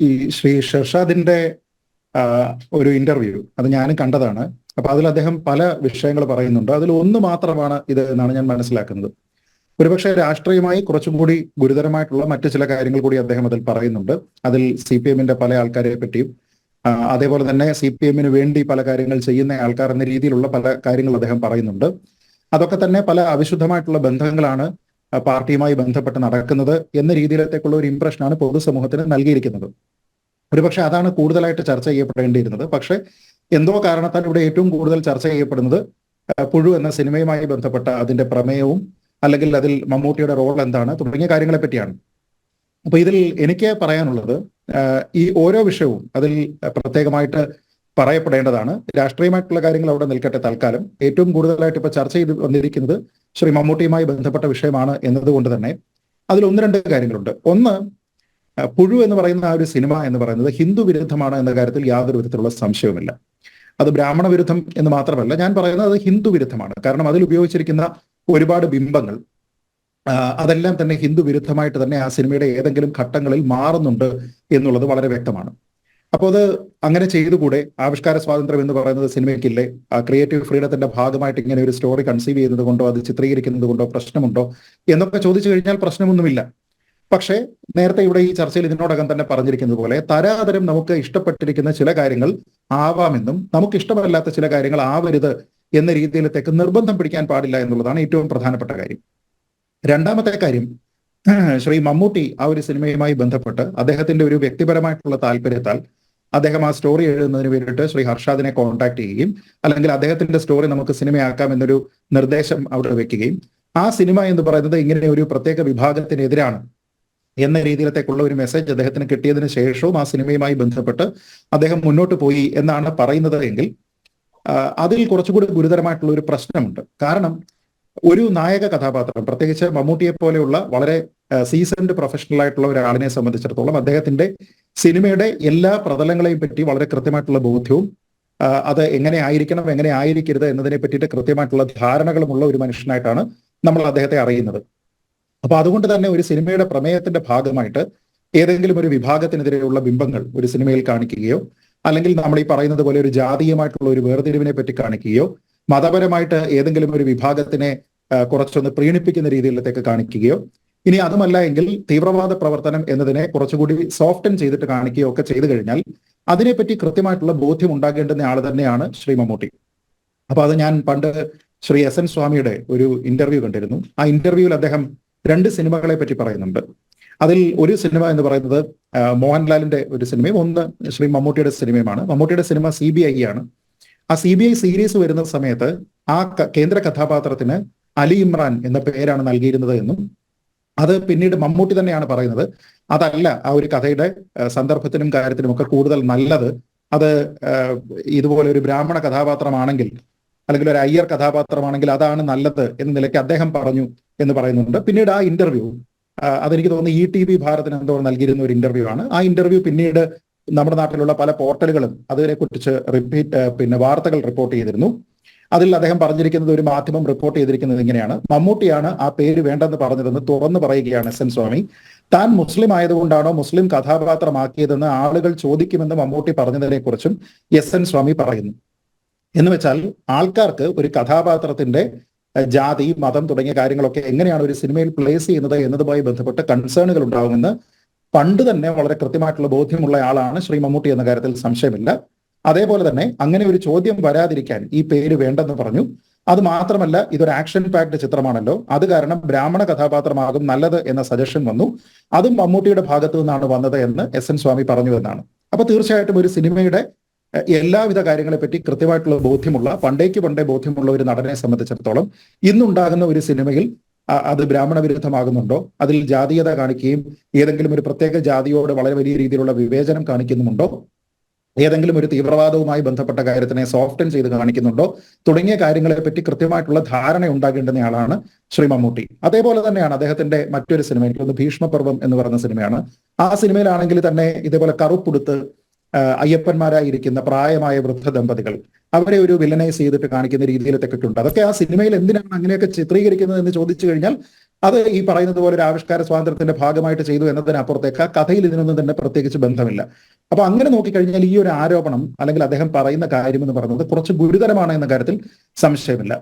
ഈ ശ്രീ ഷെർഷാദിന്റെ ഒരു ഇന്റർവ്യൂ അത് ഞാനും കണ്ടതാണ്. അപ്പൊ അതിൽ അദ്ദേഹം പല വിഷയങ്ങൾ പറയുന്നുണ്ട്. അതിൽ ഒന്ന് മാത്രമാണ് ഇത് എന്നാണ് ഞാൻ മനസ്സിലാക്കുന്നത്. ഒരുപക്ഷെ രാഷ്ട്രീയമായി കുറച്ചും കൂടി ഗുരുതരമായിട്ടുള്ള മറ്റു ചില കാര്യങ്ങൾ കൂടി അദ്ദേഹം അതിൽ പറയുന്നുണ്ട്. അതിൽ സി പി എമ്മിന്റെ പല ആൾക്കാരെ പറ്റിയും അതേപോലെ തന്നെ സി പി എമ്മിന് വേണ്ടി പല കാര്യങ്ങൾ ചെയ്യുന്ന ആൾക്കാർ എന്ന രീതിയിലുള്ള പല കാര്യങ്ങൾ അദ്ദേഹം പറയുന്നുണ്ട്. അതൊക്കെ തന്നെ പല അവിശുദ്ധമായിട്ടുള്ള ബന്ധങ്ങളാണ് പാർട്ടിയുമായി ബന്ധപ്പെട്ട് നടക്കുന്നത് എന്ന രീതിയിലത്തേക്കുള്ള ഒരു ഇംപ്രഷനാണ് പൊതുസമൂഹത്തിന് നൽകിയിരിക്കുന്നത്. ഒരുപക്ഷെ അതാണ് കൂടുതലായിട്ട് ചർച്ച ചെയ്യപ്പെടേണ്ടിയിരുന്നത്. പക്ഷെ എന്തോ കാരണത്താൽ ഇവിടെ ഏറ്റവും കൂടുതൽ ചർച്ച ചെയ്യപ്പെടുന്നത് പുഴു എന്ന സിനിമയുമായി ബന്ധപ്പെട്ട അതിന്റെ പ്രമേയവും അല്ലെങ്കിൽ അതിൽ മമ്മൂട്ടിയുടെ റോൾ എന്താണ് തുടങ്ങിയ കാര്യങ്ങളെ പറ്റിയാണ്. അപ്പൊ ഇതിൽ എനിക്ക് പറയാനുള്ളത് ഈ ഓരോ വിഷയവും അതിൽ പ്രത്യേകമായിട്ട് പറയപ്പെടേണ്ടതാണ്. രാഷ്ട്രീയമായിട്ടുള്ള കാര്യങ്ങൾ അവിടെ നിൽക്കട്ടെ തൽക്കാലം. ഏറ്റവും കൂടുതലായിട്ട് ഇപ്പൊ ചർച്ച ചെയ്ത് വന്നിരിക്കുന്നത് ശ്രീ മമ്മൂട്ടിയുമായി ബന്ധപ്പെട്ട വിഷയമാണ് എന്നതുകൊണ്ട് തന്നെ. അതിൽ ഒന്ന് രണ്ട് കാര്യങ്ങളുണ്ട്. ഒന്ന് പുഴു എന്ന് പറയുന്ന ആ ഒരു സിനിമ എന്ന് പറയുന്നത് ഹിന്ദു വിരുദ്ധമാണ് എന്ന കാര്യത്തിൽ യാതൊരു വിധത്തിലുള്ള സംശയവുമില്ല. അത് ബ്രാഹ്മണ വിരുദ്ധം എന്ന് മാത്രമല്ല ഞാൻ പറയുന്നത് അത് ഹിന്ദു വിരുദ്ധമാണ്. കാരണം അതിൽ ഉപയോഗിച്ചിരിക്കുന്ന ഒരുപാട് ബിംബങ്ങൾ അതെല്ലാം തന്നെ ഹിന്ദു വിരുദ്ധമായിട്ട് തന്നെ ആ സിനിമയുടെ ഏതെങ്കിലും ഘട്ടങ്ങളിൽ മാറുന്നുണ്ട് എന്നുള്ളത് വളരെ വ്യക്തമാണ്. അപ്പോൾ അത് അങ്ങനെ ചെയ്തുകൂടെ? ആവിഷ്കാര സ്വാതന്ത്ര്യം എന്ന് പറയുന്നത് സിനിമയ്ക്കില്ലേ? ആ ക്രിയേറ്റീവ് ഫ്രീഡത്തിന്റെ ഭാഗമായിട്ട് ഇങ്ങനെ ഒരു സ്റ്റോറി കൺസീവ് ചെയ്യുന്നത് കൊണ്ടോ അത് ചിത്രീകരിക്കുന്നത് കൊണ്ടോ പ്രശ്നമുണ്ടോ എന്നൊക്കെ ചോദിച്ചു കഴിഞ്ഞാൽ പ്രശ്നമൊന്നുമില്ല. പക്ഷേ നേരത്തെ ഇവിടെ ഈ ചർച്ചയിൽ ഇതിനോടകം തന്നെ പറഞ്ഞിരിക്കുന്നത് പോലെ തരാതരം നമുക്ക് ഇഷ്ടപ്പെട്ടിരിക്കുന്ന ചില കാര്യങ്ങൾ ആവാമെന്നും നമുക്ക് ഇഷ്ടമല്ലാത്ത ചില കാര്യങ്ങൾ ആവരുത് എന്ന രീതിയിലത്തേക്ക് നിർബന്ധം പിടിക്കാൻ പാടില്ല എന്നുള്ളതാണ് ഏറ്റവും പ്രധാനപ്പെട്ട കാര്യം. രണ്ടാമത്തെ കാര്യം ശ്രീ മമ്മൂട്ടി ആ ഒരു സിനിമയുമായി ബന്ധപ്പെട്ട് അദ്ദേഹത്തിന്റെ ഒരു വ്യക്തിപരമായിട്ടുള്ള താല്പര്യത്താൽ അദ്ദേഹം ആ സ്റ്റോറി എഴുതുന്നതിന് വേണ്ടിയിട്ട് ശ്രീ ഹർഷാദിനെ കോൺടാക്ട് ചെയ്യുകയും അല്ലെങ്കിൽ അദ്ദേഹത്തിന്റെ സ്റ്റോറി നമുക്ക് സിനിമയാക്കാം എന്നൊരു നിർദ്ദേശം അവിടെ വെക്കുകയും. ആ സിനിമ എന്ന് പറയുന്നത് ഇങ്ങനെ ഒരു പ്രത്യേക വിഭാഗത്തിനെതിരാണ് എന്ന രീതിയിലത്തേക്കുള്ള ഒരു മെസ്സേജ് അദ്ദേഹത്തിന് കിട്ടിയതിന് ശേഷവും ആ സിനിമയുമായി ബന്ധപ്പെട്ട് അദ്ദേഹം മുന്നോട്ട് പോയി എന്നാണ് പറയുന്നത് എങ്കിൽ അതിൽ കുറച്ചുകൂടി ഗുരുതരമായിട്ടുള്ള ഒരു പ്രശ്നമുണ്ട്. കാരണം ഒരു നായക കഥാപാത്രം പ്രത്യേകിച്ച് മമ്മൂട്ടിയെ പോലെയുള്ള വളരെ സീസൺഡ് പ്രൊഫഷണൽ ആയിട്ടുള്ള ഒരാളിനെ സംബന്ധിച്ചിടത്തോളം അദ്ദേഹത്തിന്റെ സിനിമയുടെ എല്ലാ പ്രതലങ്ങളെയും പറ്റി വളരെ കൃത്യമായിട്ടുള്ള ബോധ്യവും അത് എങ്ങനെ ആയിരിക്കണം എങ്ങനെ ആയിരിക്കരുത് എന്നതിനെ പറ്റിയിട്ട് കൃത്യമായിട്ടുള്ള ധാരണകളുമുള്ള ഒരു മനുഷ്യനായിട്ടാണ് നമ്മൾ അദ്ദേഹത്തെ അറിയുന്നത്. അപ്പൊ അതുകൊണ്ട് തന്നെ ഒരു സിനിമയുടെ പ്രമേയത്തിന്റെ ഭാഗമായിട്ട് ഏതെങ്കിലും ഒരു വിഭാഗത്തിനെതിരെയുള്ള ബിംബങ്ങൾ ഒരു സിനിമയിൽ കാണിക്കുകയോ അല്ലെങ്കിൽ നമ്മൾ ഈ പറയുന്നത് പോലെ ഒരു ജാതീയമായിട്ടുള്ള ഒരു വേർതിരിവിനെ പറ്റി കാണിക്കുകയോ മതപരമായിട്ട് ഏതെങ്കിലും ഒരു വിഭാഗത്തിനെ കുറച്ചൊന്ന് പ്രീണിപ്പിക്കുന്ന രീതിയിലത്തേക്ക് കാണിക്കുകയോ. ഇനി അതുമല്ല എങ്കിൽ തീവ്രവാദ പ്രവർത്തനം എന്നതിനെ കുറച്ചുകൂടി സോഫ്റ്റൻ ചെയ്തിട്ട് കാണിക്കുകയോ ഒക്കെ ചെയ്തു കഴിഞ്ഞാൽ അതിനെപ്പറ്റി കൃത്യമായിട്ടുള്ള ബോധ്യം ഉണ്ടാകേണ്ടുന്ന ആൾ തന്നെയാണ് ശ്രീ മമ്മൂട്ടി. അപ്പൊ അത് ഞാൻ പണ്ട് ശ്രീ എസ് എൻ സ്വാമിയുടെ ഒരു ഇന്റർവ്യൂ കണ്ടിരുന്നു. ആ ഇന്റർവ്യൂവിൽ അദ്ദേഹം രണ്ട് സിനിമകളെ പറ്റി പറയുന്നുണ്ട്. അതിൽ ഒരു സിനിമ എന്ന് പറയുന്നത് മോഹൻലാലിന്റെ ഒരു സിനിമയും ഒന്ന് ശ്രീ മമ്മൂട്ടിയുടെ സിനിമയുമാണ്. മമ്മൂട്ടിയുടെ സിനിമ സി ബി ഐ ആണ്. ആ സി ബി ഐ സീരീസ് വരുന്ന സമയത്ത് ആ കേന്ദ്ര കഥാപാത്രത്തിന് അലി ഇമ്രാൻ എന്ന പേരാണ് നൽകിയിരുന്നത് എന്നും അത് പിന്നീട് മമ്മൂട്ടി തന്നെയാണ് പറയുന്നത്. അതല്ല ആ ഒരു കഥയുടെ സന്ദർഭത്തിനും കാര്യത്തിനും ഒക്കെ കൂടുതൽ നല്ലത് അത് ഇതുപോലെ ഒരു ബ്രാഹ്മണ കഥാപാത്രമാണെങ്കിൽ അല്ലെങ്കിൽ ഒരു അയ്യർ കഥാപാത്രമാണെങ്കിൽ അതാണ് നല്ലത് എന്ന നിലയ്ക്ക് അദ്ദേഹം പറഞ്ഞു എന്ന് പറയുന്നുണ്ട്. പിന്നീട് ആ ഇന്റർവ്യൂ അതെനിക്ക് തോന്നുന്നു ഇ ടി വി ഭാരതിന് എന്തോ നൽകിയിരുന്ന ഒരു ഇന്റർവ്യൂ ആണ്. ആ ഇന്റർവ്യൂ പിന്നീട് നമ്മുടെ നാട്ടിലുള്ള പല പോർട്ടലുകളും അതിനെക്കുറിച്ച് റിപ്പീറ്റ് പിന്നെ വാർത്തകൾ റിപ്പോർട്ട് ചെയ്തിരുന്നു. അതിൽ അദ്ദേഹം പറഞ്ഞിരിക്കുന്നത് ഒരു മാധ്യമം റിപ്പോർട്ട് ചെയ്തിരിക്കുന്നത് ഇങ്ങനെയാണ്. മമ്മൂട്ടിയാണ് ആ പേര് വേണ്ടെന്ന് പറഞ്ഞതെന്ന് തുറന്നു പറയുകയാണ് എസ് എൻ സ്വാമി. താൻ മുസ്ലിം ആയതുകൊണ്ടാണോ മുസ്ലിം കഥാപാത്രമാക്കിയതെന്ന് ആളുകൾ ചോദിക്കുമെന്ന് മമ്മൂട്ടി പറഞ്ഞതിനെ കുറിച്ചും എസ് എൻ സ്വാമി പറയുന്നു. എന്ന് വെച്ചാൽ ആൾക്കാർക്ക് ഒരു കഥാപാത്രത്തിന്റെ ജാതി മതം തുടങ്ങിയ കാര്യങ്ങളൊക്കെ എങ്ങനെയാണ് ഒരു സിനിമയിൽ പ്ലേസ് ചെയ്യുന്നത് എന്നതുമായി ബന്ധപ്പെട്ട് കൺസേണുകൾ ഉണ്ടാകുമെന്ന് പണ്ട് തന്നെ വളരെ കൃത്യമായിട്ടുള്ള ബോധ്യമുള്ള ആളാണ് ശ്രീ മമ്മൂട്ടി എന്ന കാര്യത്തിൽ സംശയമില്ല. അതേപോലെ തന്നെ അങ്ങനെ ഒരു ചോദ്യം വരാതിരിക്കാൻ ഈ പേര് വേണ്ടെന്ന് പറഞ്ഞു. അത് മാത്രമല്ല ഇതൊരു ആക്ഷൻ പാക്ഡ് ചിത്രമാണല്ലോ. അത് കാരണം ബ്രാഹ്മണ കഥാപാത്രമാകും നല്ലത് എന്ന സജഷൻ വന്നു. അതും മമ്മൂട്ടിയുടെ ഭാഗത്തു നിന്നാണ് വന്നത് എന്ന് എസ് എൻ സ്വാമി പറഞ്ഞു എന്നാണ്. അപ്പൊ തീർച്ചയായിട്ടും ഒരു സിനിമയുടെ എല്ലാവിധ കാര്യങ്ങളെ പറ്റി കൃത്യമായിട്ടുള്ള ബോധ്യമുള്ള പണ്ടേക്ക് പണ്ടേ ബോധ്യമുള്ള ഒരു നടനെ സംബന്ധിച്ചിടത്തോളം ഇന്നുണ്ടാകുന്ന ഒരു സിനിമയിൽ അത് ബ്രാഹ്മണ വിരുദ്ധമാകുന്നുണ്ടോ? അതിൽ ജാതീയത കാണിക്കുകയും ഏതെങ്കിലും ഒരു പ്രത്യേക ജാതിയോട് വളരെ വലിയ രീതിയിലുള്ള വിവേചനം കാണിക്കുന്നുമുണ്ടോ? ഏതെങ്കിലും ഒരു തീവ്രവാദവുമായി ബന്ധപ്പെട്ട കാര്യത്തിനെ സോഫ്റ്റൻ ചെയ്ത് കാണിക്കുന്നുണ്ടോ? തുടങ്ങിയ കാര്യങ്ങളെപ്പറ്റി കൃത്യമായിട്ടുള്ള ധാരണ ഉണ്ടാകേണ്ടുന്ന ആളാണ് ശ്രീ മമ്മൂട്ടി. അതേപോലെ തന്നെയാണ് അദ്ദേഹത്തിന്റെ മറ്റൊരു സിനിമ എനിക്ക് ഭീഷ്മപർവം എന്ന് പറയുന്ന സിനിമയാണ്. ആ സിനിമയിലാണെങ്കിൽ തന്നെ ഇതേപോലെ കറുപ്പുടുത്ത് അയ്യപ്പന്മാരായിരിക്കുന്ന പ്രായമായ വൃദ്ധ ദമ്പതികൾ അവരെ ഒരു വില്ലനൈസ് ചെയ്തിട്ട് കാണിക്കുന്ന രീതിയിലൊക്കെ ഉണ്ട് അതൊക്കെ ആ സിനിമയിൽ എന്തിനാണ് അങ്ങനെയൊക്കെ ചിത്രീകരിക്കുന്നത് എന്ന് ചോദിച്ചു കഴിഞ്ഞാൽ അത് ഈ പറയുന്നത് പോലെ ഒരു ആവിഷ്കാര സ്വാതന്ത്ര്യത്തിന്റെ ഭാഗമായിട്ട് ചെയ്തു എന്നതിനപ്പുറത്തേക്ക് കഥയിൽ ഇതിനൊന്നും തന്നെ പ്രത്യേകിച്ച് ബന്ധമില്ല. അപ്പൊ അങ്ങനെ നോക്കിക്കഴിഞ്ഞാൽ ഈ ഒരു ആരോപണം അല്ലെങ്കിൽ അദ്ദേഹം പറയുന്ന കാര്യം എന്ന് പറയുന്നത് കുറച്ച് ഗുരുതരമാണ് എന്ന കാര്യത്തിൽ സംശയമില്ല.